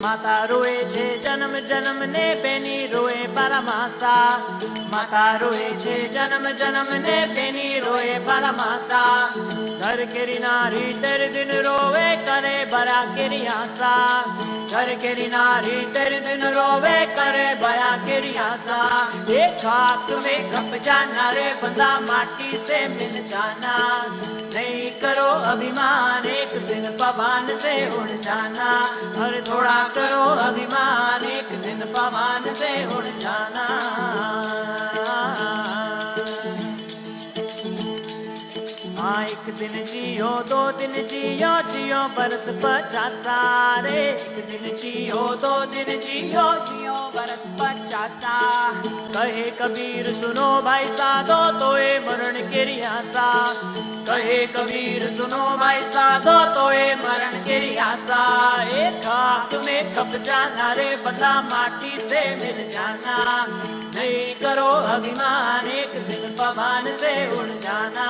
માતા રોએ છે જન્મ જન્મ ને બેની રોએ પરમાસા માતા રોએ છે જન્મ જન્મ ને બેની રોએ પરમાસા ઘર કેરી નારી તેર દિન રોવે કરે બરા કેરી આશા ઘર કેરી નારી તેર દિન રોવે કરે બરા કેરી આશા एक खाक में कप जाना रे बंदा माटी से मिल जाना नहीं करो अभिमान एक दिन पवन से उड़ जाना। अरे थोड़ा करो अभिमान, एक दिन पवन से उड़ जाना। हाँ एक दिन जियो, दो दिन जियो जियो बरस पचासा। रे एक दिन जियो, दो दिन जियो जियो बरस पचासा। कहे कबीर, सुनो भाई साधो तो मरण के रियासा। कहे कबीर, सुनो भाई साधो तो ये आशा एक खाक में कप जाना रे बता माटी से मिल जाना। नहीं करो अभिमान, एक दिन भगवान से उड़ जाना।